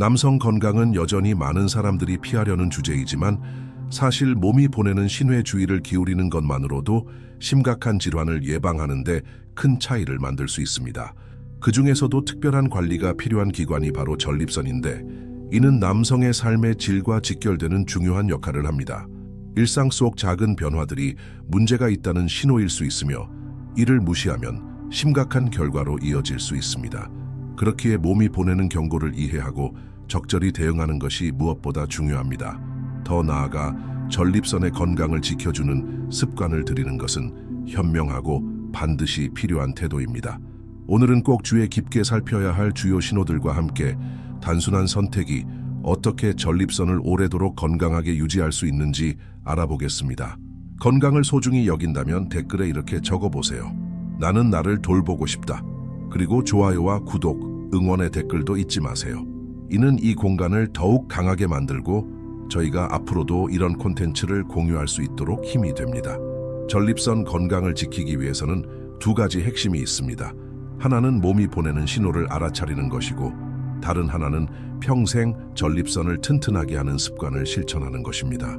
남성 건강은 여전히 많은 사람들이 피하려는 주제이지만 사실 몸이 보내는 신회 주의를 기울이는 것만으로도 심각한 질환을 예방하는 데 큰 차이를 만들 수 있습니다. 그 중에서도 특별한 관리가 필요한 기관이 바로 전립선인데 이는 남성의 삶의 질과 직결되는 중요한 역할을 합니다. 일상 속 작은 변화들이 문제가 있다는 신호일 수 있으며 이를 무시하면 심각한 결과로 이어질 수 있습니다. 그렇기에 몸이 보내는 경고를 이해하고 적절히 대응하는 것이 무엇보다 중요합니다. 더 나아가 전립선의 건강을 지켜주는 습관을 들이는 것은 현명하고 반드시 필요한 태도입니다. 오늘은 꼭 주의 깊게 살펴야 할 주요 신호들과 함께 단순한 선택이 어떻게 전립선을 오래도록 건강하게 유지할 수 있는지 알아보겠습니다. 건강을 소중히 여긴다면 댓글에 이렇게 적어보세요. 나는 나를 돌보고 싶다. 그리고 좋아요와 구독, 응원의 댓글도 잊지 마세요. 이는 이 공간을 더욱 강하게 만들고 저희가 앞으로도 이런 콘텐츠를 공유할 수 있도록 힘이 됩니다. 전립선 건강을 지키기 위해서는 두 가지 핵심이 있습니다. 하나는 몸이 보내는 신호를 알아차리는 것이고 다른 하나는 평생 전립선을 튼튼하게 하는 습관을 실천하는 것입니다.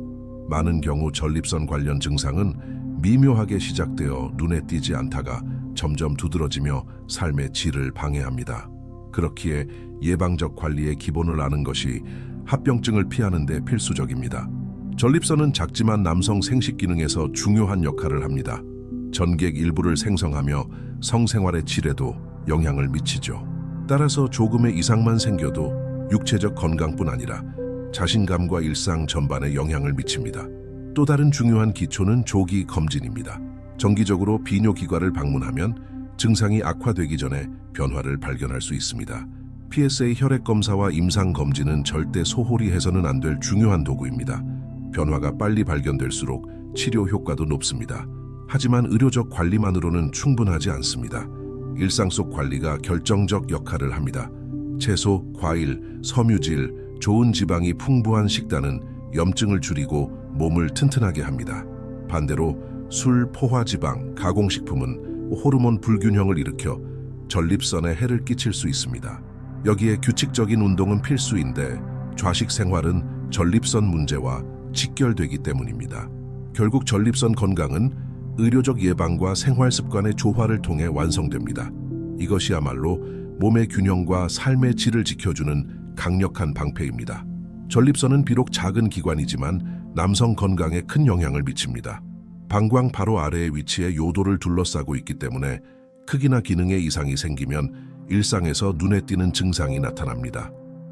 많은 경우 전립선 관련 증상은 미묘하게 시작되어 눈에 띄지 않다가 점점 두드러지며 삶의 질을 방해합니다. 그렇기에 예방적 관리의 기본을 아는 것이 합병증을 피하는 데 필수적입니다. 전립선은 작지만 남성 생식 기능에서 중요한 역할을 합니다. 전객 일부를 생성하며 성생활의 질에도 영향을 미치죠. 따라서 조금의 이상만 생겨도 육체적 건강뿐 아니라 자신감과 일상 전반에 영향을 미칩니다. 또 다른 중요한 기초는 조기 검진입니다. 정기적으로 비뇨기과를 방문하면 증상이 악화되기 전에 변화를 발견할 수 있습니다. PSA 혈액 검사와 임상 검진은 절대 소홀히 해서는 안 될 중요한 도구입니다. 변화가 빨리 발견될수록 치료 효과도 높습니다. 하지만 의료적 관리만으로는 충분하지 않습니다. 일상 속 관리가 결정적 역할을 합니다. 채소, 과일, 섬유질, 좋은 지방이 풍부한 식단은 염증을 줄이고 몸을 튼튼하게 합니다. 반대로 술, 포화지방, 가공식품은 호르몬 불균형을 일으켜 전립선에 해를 끼칠 수 있습니다. 여기에 규칙적인 운동은 필수인데 좌식 생활은 전립선 문제와 직결되기 때문입니다. 결국 전립선 건강은 의료적 예방과 생활 습관의 조화를 통해 완성됩니다. 이것이야말로 몸의 균형과 삶의 질을 지켜주는 강력한 방패입니다. 전립선은 비록 작은 기관이지만 남성 건강에 큰 영향을 미칩니다. 방광 바로 아래에 위치해 요도를 둘러싸고 있기 때문에 크기나 기능에 이상이 생기면 일상에서 눈에 띄는 증상이 나타납니다.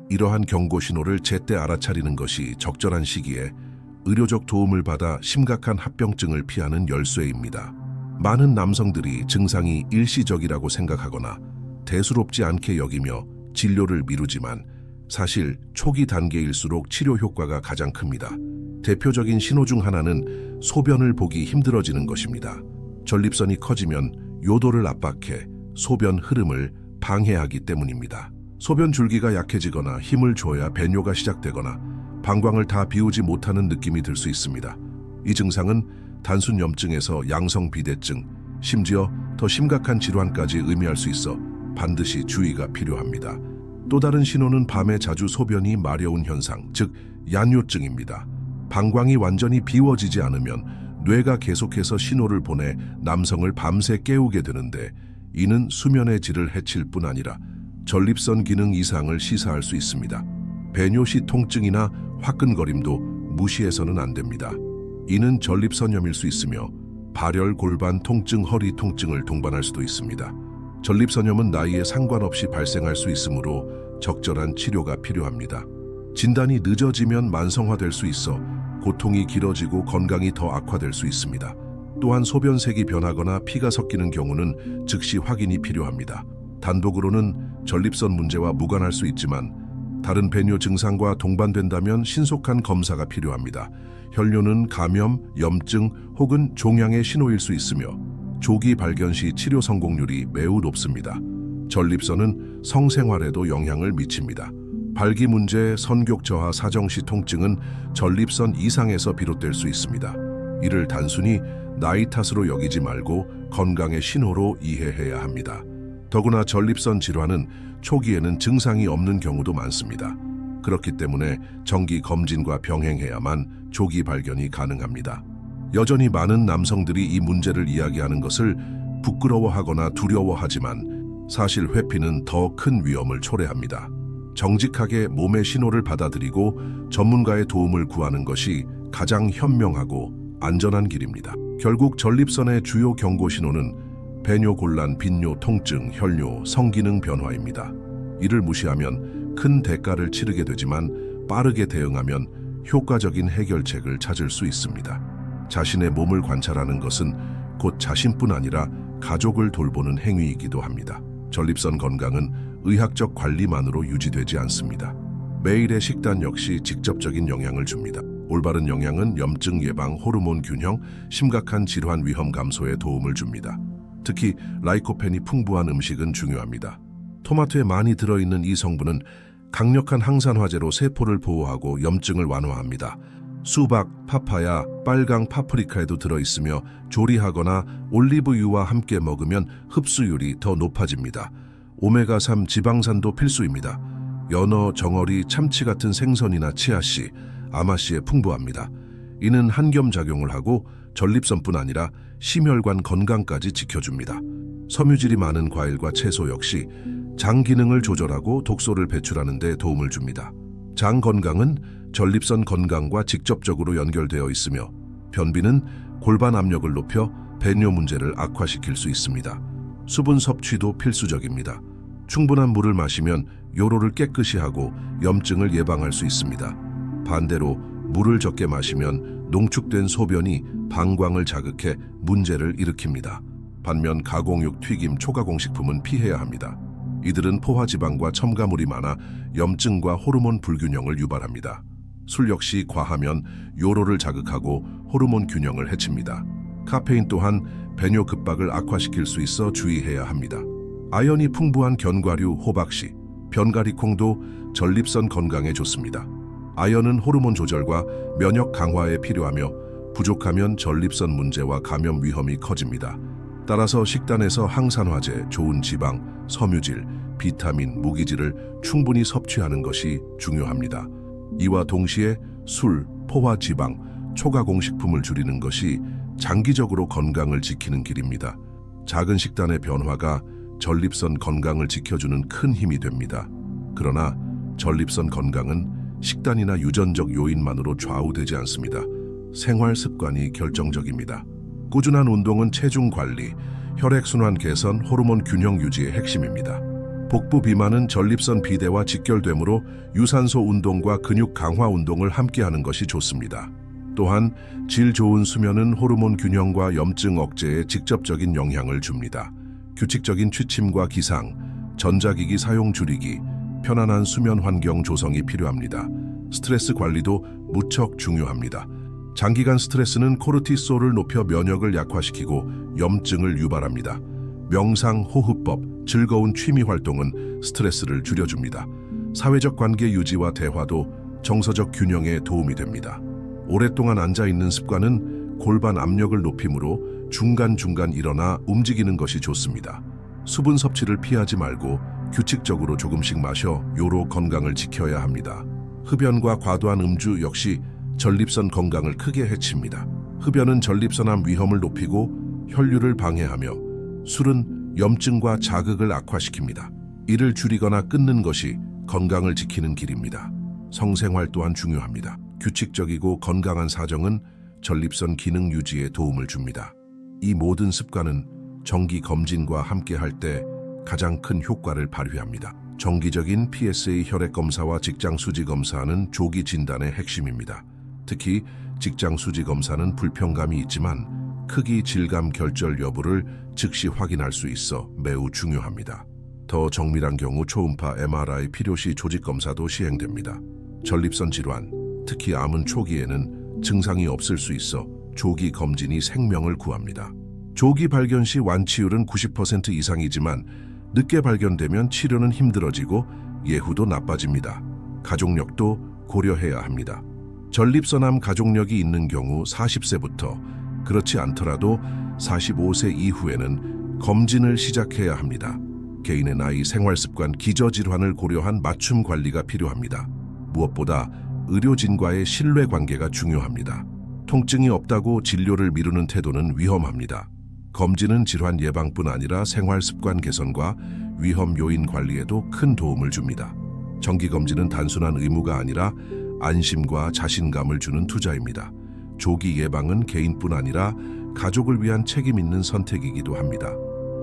이러한 경고 신호를 제때 알아차리는 것이 적절한 시기에 의료적 도움을 받아 심각한 합병증을 피하는 열쇠입니다. 많은 남성들이 증상이 일시적이라고 생각하거나 대수롭지 않게 여기며 진료를 미루지만 사실 초기 단계일수록 치료 효과가 가장 큽니다. 대표적인 신호 중 하나는 소변을 보기 힘들어지는 것입니다. 전립선이 커지면 요도를 압박해 소변 흐름을 방해하기 때문입니다. 소변 줄기가 약해지거나 힘을 줘야 배뇨가 시작되거나 방광을 다 비우지 못하는 느낌이 들 수 있습니다. 이 증상은 단순 염증에서 양성 비대증, 심지어 더 심각한 질환까지 의미할 수 있어 반드시 주의가 필요합니다. 또 다른 신호는 밤에 자주 소변이 마려운 현상, 즉 얀요증입니다. 방광이 완전히 비워지지 않으면 뇌가 계속해서 신호를 보내 남성을 밤새 깨우게 되는데 이는 수면의 질을 해칠 뿐 아니라 전립선 기능 이상을 시사할 수 있습니다. 배뇨시 통증이나 화끈거림도 무시해서는 안 됩니다. 이는 전립선염일 수 있으며 발열, 골반 통증, 허리 통증을 동반할 수도 있습니다. 전립선염은 나이에 상관없이 발생할 수 있으므로 적절한 치료가 필요합니다. 진단이 늦어지면 만성화될 수 있어 고통이 길어지고 건강이 더 악화될 수 있습니다. 또한 소변색이 변하거나 피가 섞이는 경우는 즉시 확인이 필요합니다. 단독으로는 전립선 문제와 무관할 수 있지만 다른 배뇨 증상과 동반된다면 신속한 검사가 필요합니다. 혈뇨는 감염, 염증 혹은 종양의 신호일 수 있으며 조기 발견 시 치료 성공률이 매우 높습니다. 전립선은 성생활에도 영향을 미칩니다. 발기 문제, 선격 저하, 사정시 통증은 전립선 이상에서 비롯될 수 있습니다. 이를 단순히 나이 탓으로 여기지 말고 건강의 신호로 이해해야 합니다. 더구나 전립선 질환은 초기에는 증상이 없는 경우도 많습니다. 그렇기 때문에 정기 검진과 병행해야만 조기 발견이 가능합니다. 여전히 많은 남성들이 이 문제를 이야기하는 것을 부끄러워하거나 두려워하지만 사실 회피는 더 큰 위험을 초래합니다. 정직하게 몸의 신호를 받아들이고 전문가의 도움을 구하는 것이 가장 현명하고 안전한 길입니다. 결국 전립선의 주요 경고 신호는 배뇨 곤란, 빈뇨, 통증, 혈뇨, 성기능 변화입니다. 이를 무시하면 큰 대가를 치르게 되지만 빠르게 대응하면 효과적인 해결책을 찾을 수 있습니다. 자신의 몸을 관찰하는 것은 곧 자신뿐 아니라 가족을 돌보는 행위이기도 합니다. 전립선 건강은 의학적 관리만으로 유지되지 않습니다. 매일의 식단 역시 직접적인 영향을 줍니다. 올바른 영양은 염증 예방, 호르몬 균형, 심각한 질환 위험 감소에 도움을 줍니다. 특히 라이코펜이 풍부한 음식은 중요합니다. 토마토에 많이 들어있는 이 성분은 강력한 항산화제로 세포를 보호하고 염증을 완화합니다. 수박, 파파야, 빨강 파프리카에도 들어있으며 조리하거나 올리브유와 함께 먹으면 흡수율이 더 높아집니다. 오메가3 지방산도 필수입니다. 연어, 정어리, 참치 같은 생선이나 치아씨, 아마씨에 풍부합니다. 이는 한겸 작용을 하고 전립선뿐 아니라 심혈관 건강까지 지켜줍니다. 섬유질이 많은 과일과 채소 역시 장 기능을 조절하고 독소를 배출하는 데 도움을 줍니다. 장 건강은 전립선 건강과 직접적으로 연결되어 있으며 변비는 골반 압력을 높여 배뇨 문제를 악화시킬 수 있습니다. 수분 섭취도 필수적입니다. 충분한 물을 마시면 요로를 깨끗이 하고 염증을 예방할 수 있습니다. 반대로 물을 적게 마시면 농축된 소변이 방광을 자극해 문제를 일으킵니다. 반면 가공육, 튀김, 초가공 식품은 피해야 합니다. 이들은 포화지방과 첨가물이 많아 염증과 호르몬 불균형을 유발합니다. 술 역시 과하면 요로를 자극하고 호르몬 균형을 해칩니다. 카페인 또한 배뇨 급박을 악화시킬 수 있어 주의해야 합니다. 아연이 풍부한 견과류, 호박씨, 변가리콩도 전립선 건강에 좋습니다. 아연은 호르몬 조절과 면역 강화에 필요하며 부족하면 전립선 문제와 감염 위험이 커집니다. 따라서 식단에서 항산화제, 좋은 지방, 섬유질, 비타민, 무기질을 충분히 섭취하는 것이 중요합니다. 이와 동시에 술, 포화 지방, 초가공식품을 줄이는 것이 장기적으로 건강을 지키는 길입니다. 작은 식단의 변화가 전립선 건강을 지켜주는 큰 힘이 됩니다. 그러나 전립선 건강은 식단이나 유전적 요인만으로 좌우되지 않습니다. 생활 습관이 결정적입니다. 꾸준한 운동은 체중 관리, 혈액순환 개선, 호르몬 균형 유지의 핵심입니다. 복부 비만은 전립선 비대와 직결되므로 유산소 운동과 근육 강화 운동을 함께하는 것이 좋습니다. 또한 질 좋은 수면은 호르몬 균형과 염증 억제에 직접적인 영향을 줍니다. 규칙적인 취침과 기상, 전자기기 사용 줄이기, 편안한 수면 환경 조성이 필요합니다. 스트레스 관리도 무척 중요합니다. 장기간 스트레스는 코르티솔을 높여 면역을 약화시키고 염증을 유발합니다. 명상, 호흡법, 즐거운 취미 활동은 스트레스를 줄여줍니다. 사회적 관계 유지와 대화도 정서적 균형에 도움이 됩니다. 오랫동안 앉아 있는 습관은 골반 압력을 높이므로 중간중간 일어나 움직이는 것이 좋습니다. 수분 섭취를 피하지 말고 규칙적으로 조금씩 마셔 요로 건강을 지켜야 합니다. 흡연과 과도한 음주 역시 전립선 건강을 크게 해칩니다. 흡연은 전립선암 위험을 높이고 혈류를 방해하며 술은 염증과 자극을 악화시킵니다. 이를 줄이거나 끊는 것이 건강을 지키는 길입니다. 성생활 또한 중요합니다. 규칙적이고 건강한 사정은 전립선 기능 유지에 도움을 줍니다. 이 모든 습관은 정기 검진과 함께 할 때 가장 큰 효과를 발휘합니다. 정기적인 PSA 혈액 검사와 직장 수지 검사는 조기 진단의 핵심입니다. 특히 직장 수지 검사는 불편감이 있지만 크기, 질감, 결절 여부를 즉시 확인할 수 있어 매우 중요합니다. 더 정밀한 경우 초음파 MRI 필요시 조직 검사도 시행됩니다. 전립선 질환, 특히 암은 초기에는 증상이 없을 수 있어 조기 검진이 생명을 구합니다. 조기 발견 시 완치율은 90% 이상이지만 늦게 발견되면 치료는 힘들어지고 예후도 나빠집니다. 가족력도 고려해야 합니다. 전립선암 가족력이 있는 경우 40세부터 그렇지 않더라도 45세 이후에는 검진을 시작해야 합니다. 개인의 나이, 생활습관, 기저질환을 고려한 맞춤 관리가 필요합니다. 무엇보다 의료진과의 신뢰 관계가 중요합니다. 통증이 없다고 진료를 미루는 태도는 위험합니다. 검진은 질환 예방뿐 아니라 생활 습관 개선과 위험 요인 관리에도 큰 도움을 줍니다. 정기 검진은 단순한 의무가 아니라 안심과 자신감을 주는 투자입니다. 조기 예방은 개인뿐 아니라 가족을 위한 책임 있는 선택이기도 합니다.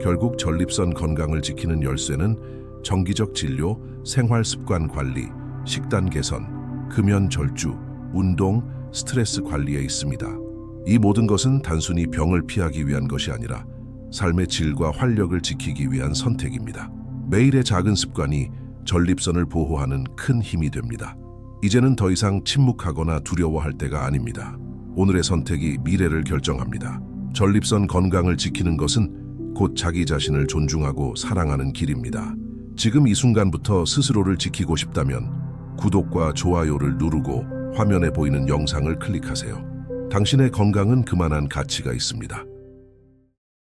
결국 전립선 건강을 지키는 열쇠는 정기적 진료, 생활 습관 관리, 식단 개선, 금연 절주, 운동, 스트레스 관리에 있습니다. 이 모든 것은 단순히 병을 피하기 위한 것이 아니라 삶의 질과 활력을 지키기 위한 선택입니다. 매일의 작은 습관이 전립선을 보호하는 큰 힘이 됩니다. 이제는 더 이상 침묵하거나 두려워할 때가 아닙니다. 오늘의 선택이 미래를 결정합니다. 전립선 건강을 지키는 것은 곧 자기 자신을 존중하고 사랑하는 길입니다. 지금 이 순간부터 스스로를 지키고 싶다면 구독과 좋아요를 누르고 화면에 보이는 영상을 클릭하세요. 당신의 건강은 그만한 가치가 있습니다.